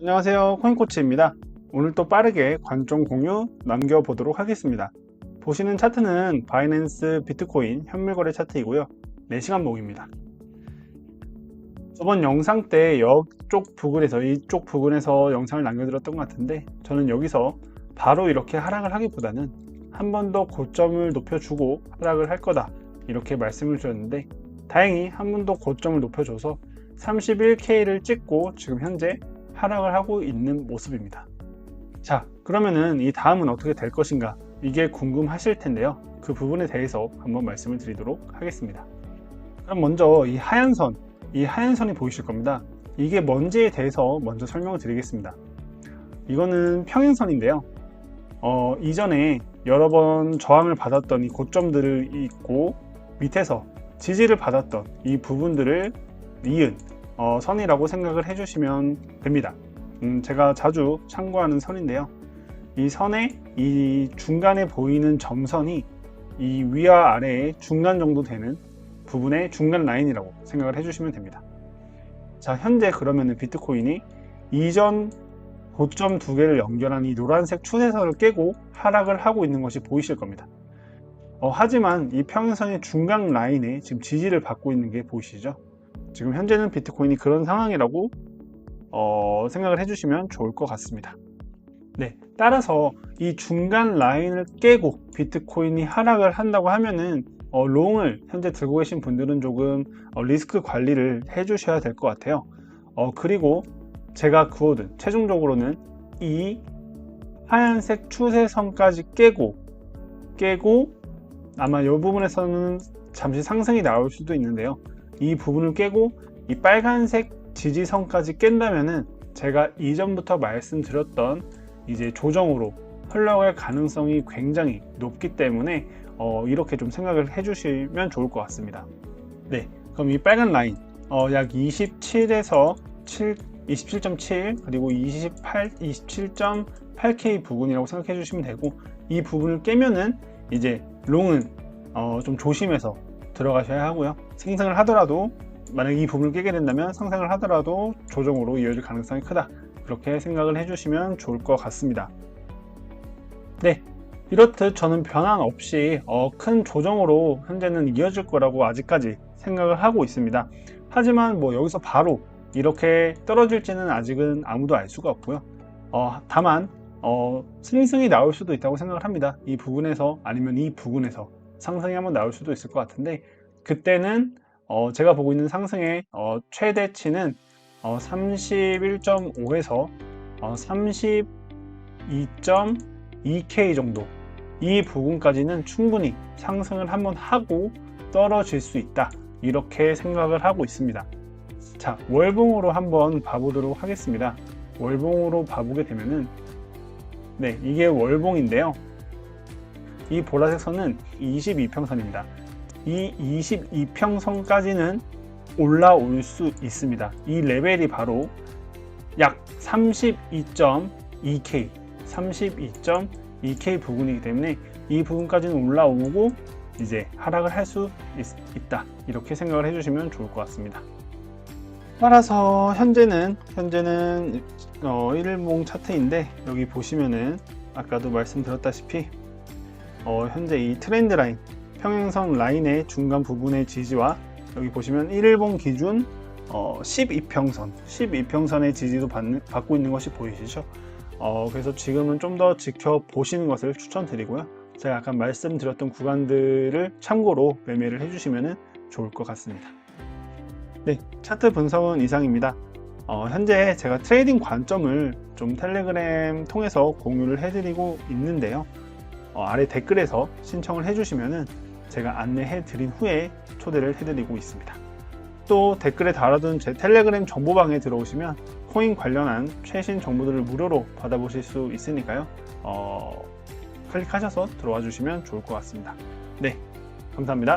안녕하세요. 코인코치입니다. 오늘 또 빠르게 관점 공유 남겨보도록 하겠습니다. 보시는 차트는 바이낸스 비트코인 현물거래 차트이고요. 4시간 목입니다. 저번 영상 때 이쪽 부근에서 이쪽 부근에서 영상을 남겨드렸던 것 같은데 저는 여기서 바로 이렇게 하락을 하기보다는 한 번 더 고점을 높여주고 하락을 할 거다 이렇게 말씀을 드렸는데 다행히 한 번 더 고점을 높여줘서 31K를 찍고 지금 현재 하락을 하고 있는 모습입니다. 자, 그러면은 이 다음은 어떻게 될 것인가? 이게 궁금하실 텐데요. 그 부분에 대해서 한번 말씀을 드리도록 하겠습니다. 그럼 먼저 이 하얀 선, 이 하얀 선이 보이실 겁니다. 이게 뭔지에 대해서 먼저 설명을 드리겠습니다. 이거는 평행선인데요. 어, 이전에 여러 번 저항을 받았던 이 고점들을 있고 밑에서 지지를 받았던 이 부분들을 이은 어, 선이라고 생각을 해주시면 됩니다. 음, 제가 자주 참고하는 선인데요. 이 선의 이 중간에 보이는 점선이 이 위와 아래의 중간 정도 되는 부분의 중간 라인이라고 생각을 해주시면 됩니다. 자, 현재 그러면은 비트코인이 이전 고점 두 개를 연결한 이 노란색 추세선을 깨고 하락을 하고 있는 것이 보이실 겁니다. 어, 하지만 이 평행선의 중간 라인에 지금 지지를 받고 있는 게 보이시죠? 지금 현재는 비트코인이 그런 상황이라고 어, 생각을 해주시면 좋을 것 같습니다. 네, 따라서 이 중간 라인을 깨고 비트코인이 하락을 한다고 하면은 어, 롱을 현재 들고 계신 분들은 조금 어, 리스크 관리를 해주셔야 될 것 같아요. 어, 그리고 제가 그어둔 최종적으로는 이 하얀색 추세선까지 깨고 깨고 아마 이 부분에서는 잠시 상승이 나올 수도 있는데요. 이 부분을 깨고 이 빨간색 지지선까지 깬다면은 제가 이전부터 말씀드렸던 이제 조정으로 흘러갈 가능성이 굉장히 높기 때문에 어, 이렇게 좀 생각을 해주시면 좋을 것 같습니다. 네, 그럼 이 빨간 라인 어, 약 27에서 7, 27.7 그리고 28, 27.8K 부분이라고 생각해 주시면 되고 이 부분을 깨면은 이제 롱은 어, 좀 조심해서 들어가셔야 하고요. 상승을 하더라도 만약 이 부분을 깨게 된다면 상승을 하더라도 조정으로 이어질 가능성이 크다. 그렇게 생각을 해주시면 좋을 것 같습니다. 네. 이렇듯 저는 변환 없이 어, 큰 조정으로 현재는 이어질 거라고 아직까지 생각을 하고 있습니다. 하지만 뭐 여기서 바로 이렇게 떨어질지는 아직은 아무도 알 수가 없고요. 어, 다만 어, 스윙승이 나올 수도 있다고 생각을 합니다. 이 부분에서 아니면 이 부분에서 상승이 한번 나올 수도 있을 것 같은데 그때는 어, 제가 보고 있는 상승의 어, 최대치는 어, 31.5에서 32.2K 정도. 이 부분까지는 충분히 상승을 한번 하고 떨어질 수 있다. 이렇게 생각을 하고 있습니다. 자 월봉으로 한번 봐보도록 하겠습니다. 월봉으로 봐보게 되면은 네 이게 월봉인데요 이 보라색 선은 22평선입니다 이 22평선까지는 올라올 수 있습니다. 이 레벨이 바로 약 32.2K, 32.2K 부분이기 때문에 이 부분까지는 올라오고 이제 하락을 할 수 있다. 이렇게 생각을 해주시면 좋을 것 같습니다. 따라서 현재는 현재는 어, 1일봉 차트인데 여기 보시면은 아까도 말씀드렸다시피 어, 현재 이 트렌드 라인 평행선 라인의 중간 부분의 지지와 여기 보시면 1일봉 기준 어, 12평선, 12평선의 지지도 받 받고 있는 것이 보이시죠? 어, 그래서 지금은 좀 더 지켜보시는 것을 추천드리고요. 제가 아까 말씀드렸던 구간들을 참고로 매매를 해주시면 좋을 것 같습니다. 네, 차트 분석은 이상입니다. 어, 현재 제가 트레이딩 관점을 좀 텔레그램 통해서 공유를 해드리고 있는데요. 어, 아래 댓글에서 신청을 해주시면은 제가 안내해 드린 후에 초대를 해드리고 있습니다. 또 댓글에 달아둔 제 텔레그램 정보방에 들어오시면 코인 관련한 최신 정보들을 무료로 받아보실 수 있으니까요. 어, 클릭하셔서 들어와 주시면 좋을 것 같습니다. 네, 감사합니다.